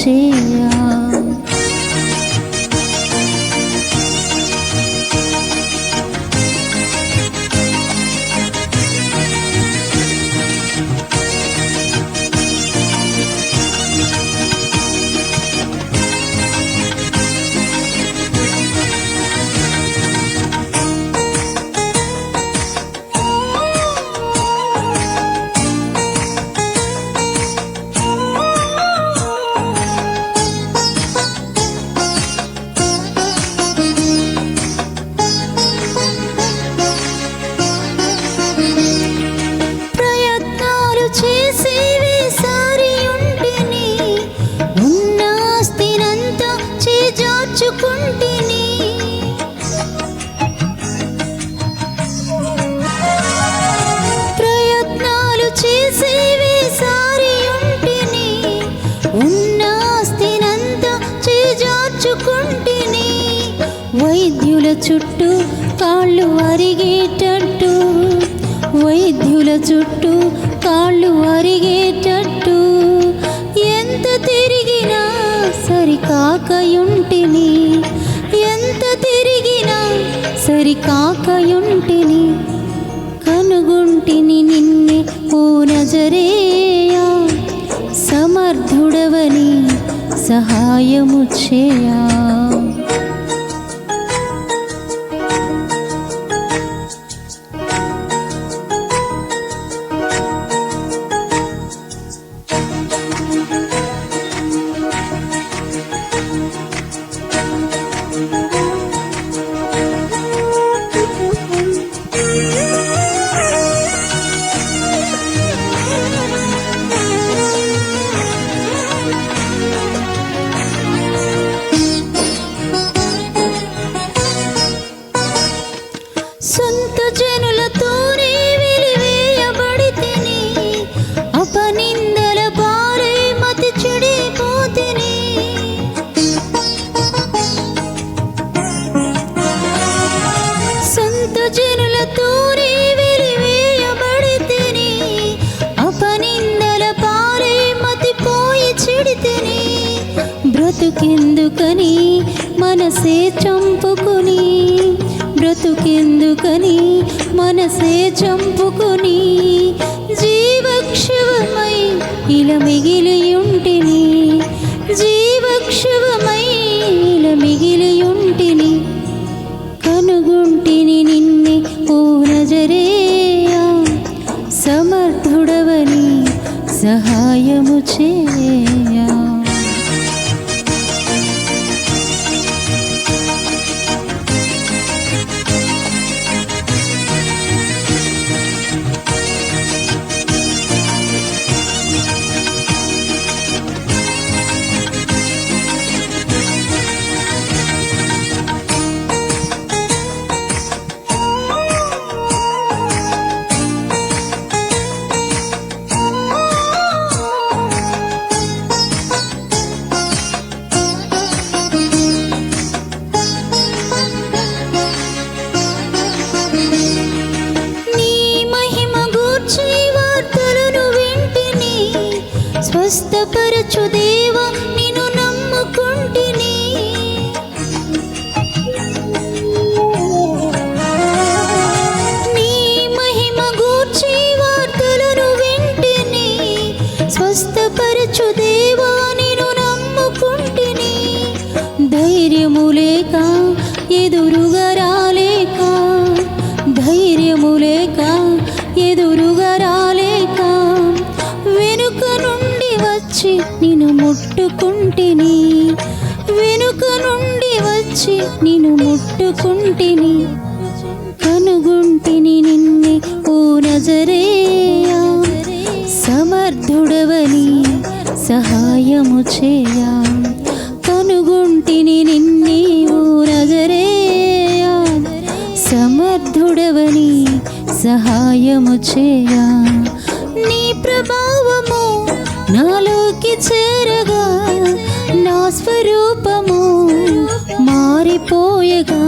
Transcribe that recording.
సహాయము చేయా వైద్యుల చుట్టూ కాళ్ళు అరిగేటట్టు. వైద్యుల చుట్టూ కాళ్ళు అరిగేటట్టు. ఎంత తిరిగినా సరికాకయుంటిని. ఎంత తిరిగినా సరికాకయుంటిని. కనుగుంటిని నిన్నే ఓ నజరేయా. సమర్థుడవని సహాయము చేయా. బ్రతుకెందుకని? మనసే చంపుకుని. బ్రతుకెందుకని? మనసే చంపుకుని. జీవక్షవమై ఇలా మిగిలి ఉంటిని జీవక్షవమై ఇలా మిగిలి ఉంటిని కనుగుంటిని నిన్నే ఓ నజరేయా. సమర్థుడవని సహాయము చే స్వస్థపరచు దేవ నిన్ను నమ్ముకుంటుని. నీ మహిమ గూర్చి వార్తలను వింటిని. స్వస్థపరచు దేవ నిన్ను నమ్ముకుంటిని. ధైర్యము లేక ఎదురుగా వచ్చి నిన్ను ముట్టుకుంటిని. వెనుక నుండి వచ్చి నిన్ను ముట్టుకుంటిని. కనుగుంటిని నిన్నే ఓ నజరేయా. సమర్థుడవని సహాయము చేయా. కనుగుంటిని నిన్నే ఓ నజరేయా. సమర్థుడవని సహాయము చేయా. నీ ప్రభావము నాలోకి చేరగా నా స్వరూపము మారిపోయగా.